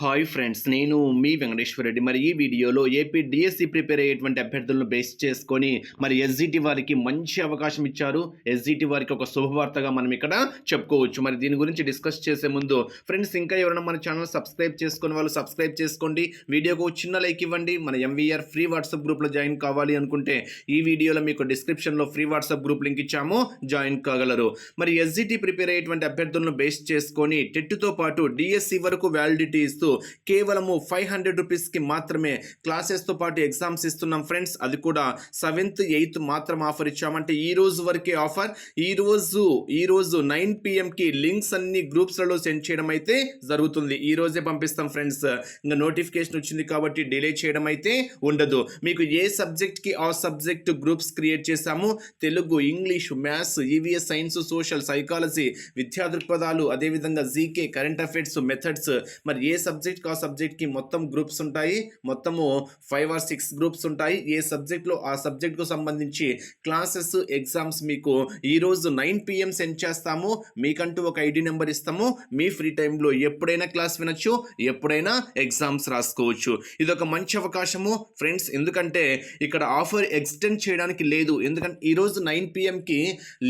Hi friends నేను మీ వెంకటేశ్వర రెడ్డి. మరి ఈ వీడియోలో ఏపీ డిఎస్సి ప్రిపేర్ అయ్యేటువంటి అభ్యర్థులను బేస్ చేసుకొని మరి ఎస్జిటి వారికి మంచి అవకాశం ఇచ్చారు. ఎస్జిటి వారికి ఒక శుభవార్తగా మనం ఇక్కడ చెప్పుకోవచ్చు. మరి దీని గురించి డిస్కస్ చేసే ముందు ఫ్రెండ్స్ ఇంకా ఎవరైనా మన ఛానల్ సబ్స్క్రైబ్ చేసుకుని వాళ్ళు సబ్స్క్రైబ్ చేసుకోండి. వీడియోకు ఒక చిన్న లైక్ ఇవ్వండి. మన ఎంవీఆర్ ఫ్రీ వాట్సాప్ గ్రూప్లో జాయిన్ కావాలి అనుకుంటే ఈ వీడియోలో మీకు డిస్క్రిప్షన్లో ఫ్రీ వాట్సాప్ గ్రూప్ లింక్ ఇచ్చాము. జాయిన్ కాగలరు. మరి ఎస్జిటి ప్రిపేర్ అయ్యేటువంటి అభ్యర్థులను బేస్ చేసుకొని టెట్తో పాటు డిఎస్సి వరకు వ్యాలిడిటీ ఇస్తూ కేవలము ఫైవ్ హండ్రెడ్ రూపీస్కి మాత్రమే క్లాసెస్తో పాటు ఎగ్జామ్స్ ఇస్తున్నాం ఫ్రెండ్స్. అది కూడా సెవెంత్ ఎయిత్ మాత్రం ఆఫర్ ఇచ్చామంటే ఈ రోజు వరకే ఆఫర్. ఈ రోజు ఈ రోజు నైన్ పిఎంకి లింక్స్ అన్ని గ్రూప్స్లలో సెండ్ చేయడం అయితే జరుగుతుంది. ఈ రోజే పంపిస్తాం ఫ్రెండ్స్. ఇంకా నోటిఫికేషన్ వచ్చింది కాబట్టి డిలే చేయడం అయితే ఉండదు. మీకు ఏ సబ్జెక్ట్కి ఆ సబ్జెక్ట్ గ్రూప్స్ క్రియేట్ చేశాము? Telugu English maths EVS science social psychology విద్యా దృక్పథాలు అదేవిధంగా జీకే కరెంట్ అఫైర్స్ మెథడ్స్. మరి ఏ సబ్జెక్ట్ ఆ సబ్జెక్ట్కి మొత్తం గ్రూప్స్ ఉంటాయి. మొత్తము ఫైవ్ ఆర్ సిక్స్ గ్రూప్స్ ఉంటాయి. ఏ సబ్జెక్ట్లో ఆ సబ్జెక్ట్కు సంబంధించి క్లాసెస్ ఎగ్జామ్స్ మీకు ఈరోజు నైన్ పిఎం సెండ్ చేస్తాము. మీకంటూ ఒక ఐడి నెంబర్ ఇస్తాము. మీ ఫ్రీ టైంలో ఎప్పుడైనా క్లాస్ వినొచ్చు ఎప్పుడైనా ఎగ్జామ్స్ రాసుకోవచ్చు. ఇది ఒక మంచి అవకాశము. ఫ్రెండ్స్ ఎందుకంటే ఇక్కడ ఆఫర్ ఎక్స్టెండ్ చేయడానికి లేదు. ఎందుకంటే ఈరోజు నైన్ పిఎంకి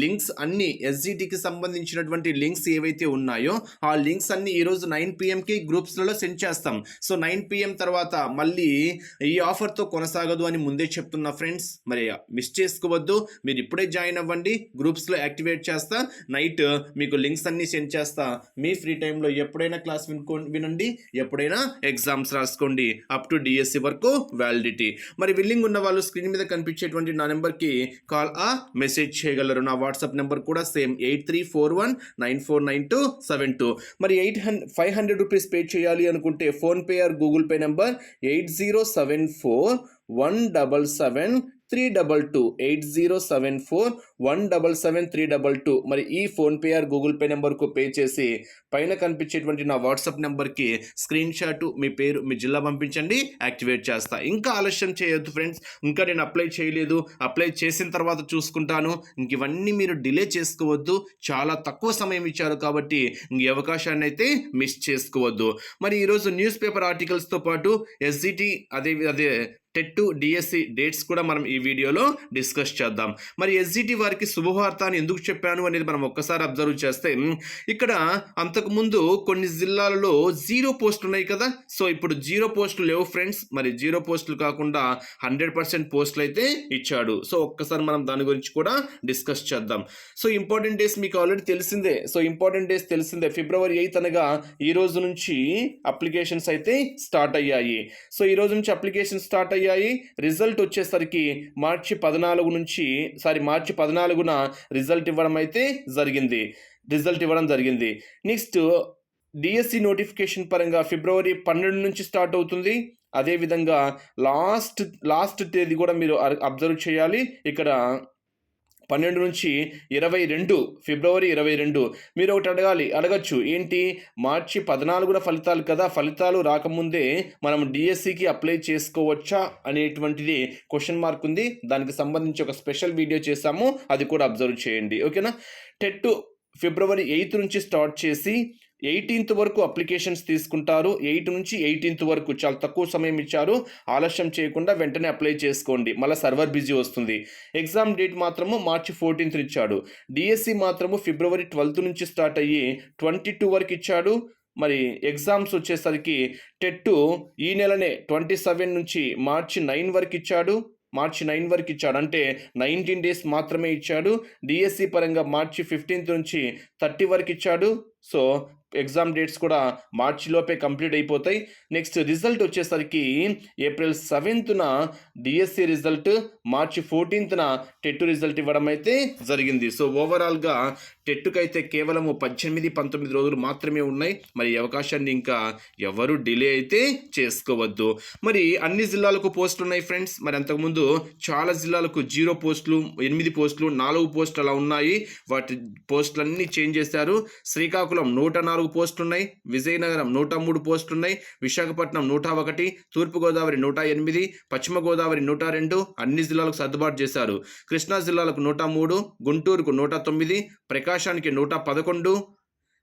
లింక్స్ అన్ని ఎస్జిటికి సంబంధించినటువంటి లింక్స్ ఏవైతే ఉన్నాయో ఆ లింక్స్ అన్ని ఈరోజు నైన్ పిఎంకి గ్రూప్స్లలో సెండ్ చేస్తాం. సో నైన్ పిఎం తర్వాత మళ్ళీ ఈ ఆఫర్తో కొనసాగదు అని ముందే చెప్తున్నా ఫ్రెండ్స్. మరి మిస్ చేసుకోవద్దు. మీరు ఇప్పుడే జాయిన్ అవ్వండి. గ్రూప్స్లో యాక్టివేట్ చేస్తా. నైట్ మీకు లింక్స్ అన్నీ సెండ్ చేస్తా. మీ ఫ్రీ టైంలో ఎప్పుడైనా క్లాస్ వినుకో వినండి. ఎప్పుడైనా ఎగ్జామ్స్ రాసుకోండి. అప్ టు డిఎస్సి వరకు వ్యాలిడిటీ మరి విల్లింగ్ ఉన్న వాళ్ళు స్క్రీన్ మీద కనిపించేటువంటి నా నెంబర్కి కాల్ ఆ మెసేజ్ చేయగలరు. నా వాట్సాప్ నెంబర్ కూడా same eight three four one nine four nine two seven two మరి eight hundred five hundred rupees pay చేయాలి అనుకుంటే PhonePe or Google Pay number eight zero seven four one double seven three double two eight zero seven four one double seven three double two. మరి ఈ PhonePe or Google pay నెంబర్కు pay చేసి పైన కనిపించేటువంటి నా WhatsApp నెంబర్కి screen shot మీ పేరు మీ జిల్లా పంపించండి యాక్టివేట్ చేస్తా. ఇంకా ఆలస్యం చేయొద్దు ఫ్రెండ్స్. ఇంకా నేను అప్లై చేయలేదు. అప్లై చేసిన తర్వాత చూసుకుంటాను. ఇంక ఇవన్నీ మీరు డిలే చేసుకోవద్దు. చాలా తక్కువ సమయం ఇచ్చారు కాబట్టి ఇంక ఈ అవకాశాన్ని అయితే మిస్ చేసుకోవద్దు. మరి ఈరోజు న్యూస్ పేపర్ ఆర్టికల్స్తో పాటు ఎస్జిటి అదే అదే టెట్ డిఎస్సి డేట్స్ కూడా మనం ఈ వీడియోలో డిస్కస్ చేద్దాం. మరి ఎస్జిటి వారికి శుభవార్త అని ఎందుకు చెప్పాను అనేది మనం ఒక్కసారి అబ్జర్వ్ చేస్తే ఇక్కడ అంతకుముందు కొన్ని జిల్లాలలో జీరో పోస్టులు ఉన్నాయి కదా. సో ఇప్పుడు జీరో పోస్టులు లేవు ఫ్రెండ్స్. మరి జీరో పోస్టులు కాకుండా హండ్రెడ్ పర్సెంట్ పోస్టులు అయితే ఇచ్చాడు. సో ఒక్కసారి మనం దాని గురించి కూడా డిస్కస్ చేద్దాం. సో ఇంపార్టెంట్ డేస్ మీకు ఆల్రెడీ తెలిసిందే. సో ఇంపార్టెంట్ డేస్ తెలిసిందే. ఫిబ్రవరి ఎయిత్ అనగా ఈ రోజు నుంచి అప్లికేషన్స్ అయితే స్టార్ట్ అయ్యాయి. సో ఈ రోజు నుంచి అప్లికేషన్ స్టార్ట్ అయ్యాయి. రిజల్ట్ వచ్చేసరికి మార్చి పద్నాలుగు నుంచి సారీ మార్చి పద్నాలుగున రిజల్ట్ ఇవ్వడం అయితే జరిగింది. రిజల్ట్ ఇవ్వడం జరిగింది. నెక్స్ట్ డిఎస్సి నోటిఫికేషన్ పరంగా ఫిబ్రవరి పన్నెండు నుంచి స్టార్ట్ అవుతుంది. అదేవిధంగా లాస్ట్ లాస్ట్ తేదీ కూడా మీరు అబ్జర్వ్ చేయాలి. ఇక్కడ పన్నెండు నుంచి ఇరవై రెండు ఫిబ్రవరి ఇరవై రెండు. మీరు ఒకటి అడగాలి అడగచ్చు. ఏంటి? మార్చి పద్నాలుగున ఫలితాలు కదా ఫలితాలు రాకముందే మనం డిఎస్సికి అప్లై చేసుకోవచ్చా అనేటువంటిది క్వశ్చన్ మార్క్ ఉంది. దానికి సంబంధించి ఒక స్పెషల్ వీడియో చేశాము అది కూడా అబ్జర్వ్ చేయండి. ఓకేనా? టెట్ ఫిబ్రవరి ఎయిత్ నుంచి స్టార్ట్ చేసి ఎయిటీన్త్ వరకు అప్లికేషన్స్ తీసుకుంటారు. ఎయిట్ నుంచి ఎయిటీన్త్ వరకు చాలా తక్కువ సమయం ఇచ్చారు. ఆలస్యం చేయకుండా వెంటనే అప్లై చేసుకోండి. మళ్ళీ సర్వర్ బిజీ వస్తుంది. ఎగ్జామ్ డేట్ మాత్రము మార్చి ఫోర్టీన్త్ ఇచ్చాడు. డిఎస్సి మాత్రము ఫిబ్రవరి ట్వెల్త్ నుంచి స్టార్ట్ అయ్యి ట్వంటీ టూ వరకు ఇచ్చాడు. మరి ఎగ్జామ్స్ వచ్చేసరికి టెట్ ఈ నెలనే ట్వంటీ సెవెన్ నుంచి మార్చి నైన్ వరకు ఇచ్చాడు. మార్చి నైన్ వరకు ఇచ్చాడు. అంటే నైన్టీన్ డేస్ మాత్రమే ఇచ్చాడు. డిఎస్సి పరంగా మార్చి ఫిఫ్టీన్త్ నుంచి థర్టీ వరకు ఇచ్చాడు. సో ఎగ్జామ్ డేట్స్ కూడా మార్చిలోపే కంప్లీట్ అయిపోతాయి. నెక్స్ట్ రిజల్ట్ వచ్చేసరికి ఏప్రిల్ సెవెంత్న డిఎస్సి రిజల్ట్ మార్చి ఫోర్టీన్త్న టెట్ రిజల్ట్ ఇవ్వడం అయితే జరిగింది. సో ఓవరాల్గా టెట్టుకైతే అయితే కేవలము పద్దెనిమిది పంతొమ్మిది రోజులు మాత్రమే ఉన్నాయి. మరి ఈ అవకాశాన్ని ఇంకా ఎవరు డిలే అయితే చేసుకోవద్దు. మరి అన్ని జిల్లాలకు పోస్టులు ఉన్నాయి ఫ్రెండ్స్. మరి అంతకుముందు చాలా జిల్లాలకు జీరో పోస్టులు ఎనిమిది పోస్టులు నాలుగు పోస్టులు అలా ఉన్నాయి. వాటి పోస్టులన్నీ చేంజ్ చేశారు. శ్రీకాకుళం నూట నాలుగు పోస్టులున్నాయి విజయనగరం నూట మూడు పోస్టులున్నాయి విశాఖపట్నం నూట ఒకటి తూర్పుగోదావరి నూట ఎనిమిది పశ్చిమ గోదావరి నూట రెండు అన్ని జిల్లాలకు సర్దుబాటు చేశారు. కృష్ణా జిల్లాలకు నూట మూడు గుంటూరుకు నూట తొమ్మిది ప్రకాశానికి నూట పదకొండు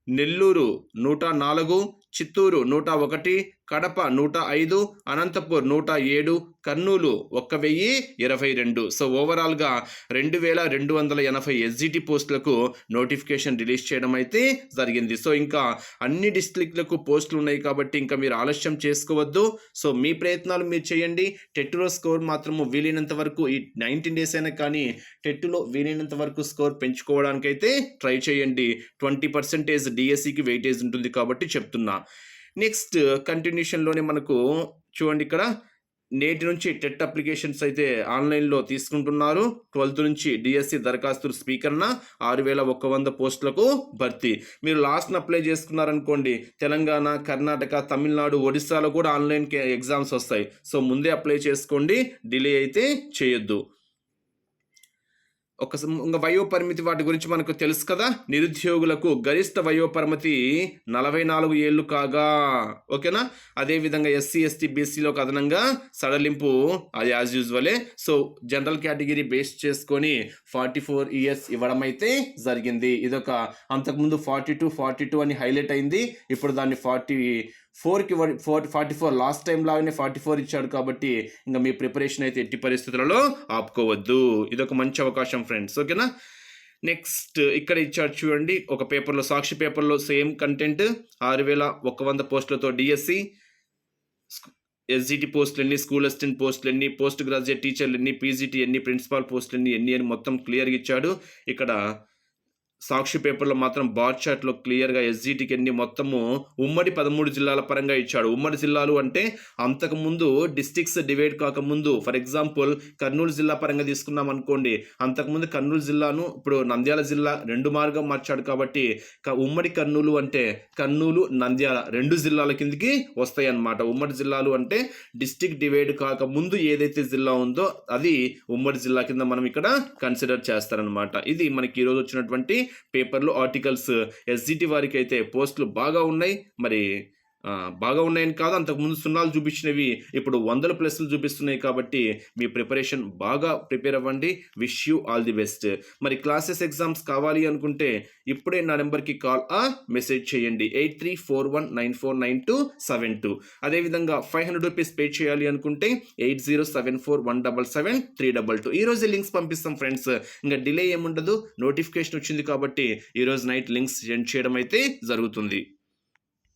నెల్లూరు నూట నాలుగు చిత్తూరు నూట ఒకటి కడప నూట ఐదు అనంతపూర్ నూట ఏడు కర్నూలు ఒక్క వెయ్యి ఇరవై రెండు. సో ఓవరాల్గా రెండు వేల రెండు వందల ఎనభై ఎస్జిటి పోస్టులకు నోటిఫికేషన్ రిలీజ్ చేయడం అయితే జరిగింది. సో ఇంకా అన్ని డిస్ట్రిక్ట్లకు పోస్టులు ఉన్నాయి కాబట్టి ఇంకా మీరు ఆలస్యం చేసుకోవద్దు. సో మీ ప్రయత్నాలు మీరు చేయండి. టెట్టులో స్కోర్ మాత్రము వీలైనంత వరకు ఈ నైన్టీన్ డేస్ అయినా కానీ టెట్టులో వీలైనంత వరకు స్కోర్ పెంచుకోవడానికైతే ట్రై చేయండి. ట్వంటీ పర్సెంటేజ్ డిఎస్సికి వెయిటేజ్ ఉంటుంది కాబట్టి చెప్తున్నా. నెక్స్ట్ కంటిన్యూషన్లోనే మనకు చూడండి ఇక్కడ నేటి నుంచి టెట్ అప్లికేషన్స్ అయితే ఆన్లైన్లో తీసుకుంటున్నారు. ట్వెల్త్ నుంచి డిఎస్సి దరఖాస్తులు స్పీకర్న ఆరు వేల ఒక్క వంద పోస్టులకు భర్తీ. మీరు లాస్ట్ని అప్లై చేసుకున్నారనుకోండి తెలంగాణ కర్ణాటక తమిళనాడు ఒడిస్సాలో కూడా ఆన్లైన్ ఎగ్జామ్స్ వస్తాయి. సో ముందే అప్లై చేసుకోండి డిలే అయితే చేయొద్దు. ఒక వయోపరిమితి వాటి గురించి మనకు తెలుసు కదా? నిరుద్యోగులకు గరిష్ట వయోపరిమితి నలభై నాలుగు ఏళ్ళు కాగా. ఓకేనా? అదేవిధంగా ఎస్సీ ఎస్టీ బీసీలోకి అదనంగా సడలింపు అది యాజ్ యూజువలే సో జనరల్ కేటగిరీ బేస్ చేసుకొని ఫార్టీ ఫోర్ ఇయర్స్ ఇవ్వడం అయితే జరిగింది. ఇదొక అంతకుముందు ఫార్టీ టూ ఫార్టీ టూ అని హైలైట్ అయింది. ఇప్పుడు దాన్ని ఫార్టీ ఫోర్కి four forty four last time లాగానే ఫార్టీ ఫోర్ ఇచ్చాడు కాబట్టి ఇంకా మీ ప్రిపరేషన్ అయితే ఎట్టి పరిస్థితులలో ఆపుకోవద్దు. ఇదొక మంచి అవకాశం ఫ్రెండ్స్ ఓకేనా? నెక్స్ట్ ఇక్కడ ఇచ్చాడు చూడండి ఒక పేపర్లో సాక్షి పేపర్లో సేమ్ కంటెంట్ ఆరు వేల ఒక వంద పోస్టులతో డిఎస్సి ఎస్జిటి పోస్టులు ఎన్ని స్కూల్ అసిస్టెంట్ పోస్టులు ఎన్ని పోస్ట్ గ్రాడ్యుయేట్ టీచర్లు ఎన్ని పీజీటీ ఎన్ని ప్రిన్సిపాల్ పోస్టులు ఎన్ని ఎన్ని అని మొత్తం క్లియర్గా ఇచ్చాడు. ఇక్కడ సాక్షి పేపర్లో మాత్రం బార్ చార్ట్లో క్లియర్గా ఎస్జీటీకి ఎన్ని మొత్తము ఉమ్మడి పదమూడు జిల్లాల పరంగా ఇచ్చాడు. ఉమ్మడి జిల్లాలు అంటే అంతకుముందు డిస్టిక్స్ డివైడ్ కాకముందు. ఫర్ ఎగ్జాంపుల్ కర్నూలు జిల్లా పరంగా తీసుకున్నాం అనుకోండి. అంతకుముందు కర్నూలు జిల్లాను ఇప్పుడు నంద్యాల జిల్లా రెండు మార్గం మార్చాడు కాబట్టి క- ఉమ్మడి కర్నూలు అంటే కర్నూలు నంద్యాల రెండు జిల్లాల కిందికి వస్తాయి అన్నమాట ఉమ్మడి జిల్లాలు అంటే డిస్టిక్ డివైడ్ కాక ముందు ఏదైతే జిల్లా ఉందో అది ఉమ్మడి జిల్లా కింద మనం ఇక్కడ కన్సిడర్ చేస్తారనమాట ఇది మనకి ఈరోజు వచ్చినటువంటి పేపర్లు ఆర్టికల్స్ ఎస్జిటి వారికి అయితే పోస్టులు బాగా ఉన్నాయి. మరి బాగా ఉన్నాయని కాదు అంతకుముందు సున్నాలు చూపించినవి ఇప్పుడు వందల ప్లస్లు చూపిస్తున్నాయి కాబట్టి మీ ప్రిపరేషన్ బాగా ప్రిపేర్ అవ్వండి. Wish you all the best మరి క్లాసెస్ ఎగ్జామ్స్ కావాలి అనుకుంటే ఇప్పుడే నా నెంబర్కి కాల్ ఆ మెసేజ్ చేయండి. Eight three four one nine four nine two seven two. అదేవిధంగా ఫైవ్ హండ్రెడ్ రూపీస్ పే చేయాలి అనుకుంటే eight zero seven four one double seven three double two. ఈ రోజు లింక్స్ పంపిస్తాం ఫ్రెండ్స్. ఇంకా డిలే ఏముండదు. నోటిఫికేషన్ వచ్చింది కాబట్టి ఈరోజు నైట్ లింక్స్ సెండ్ చేయడం అయితే జరుగుతుంది.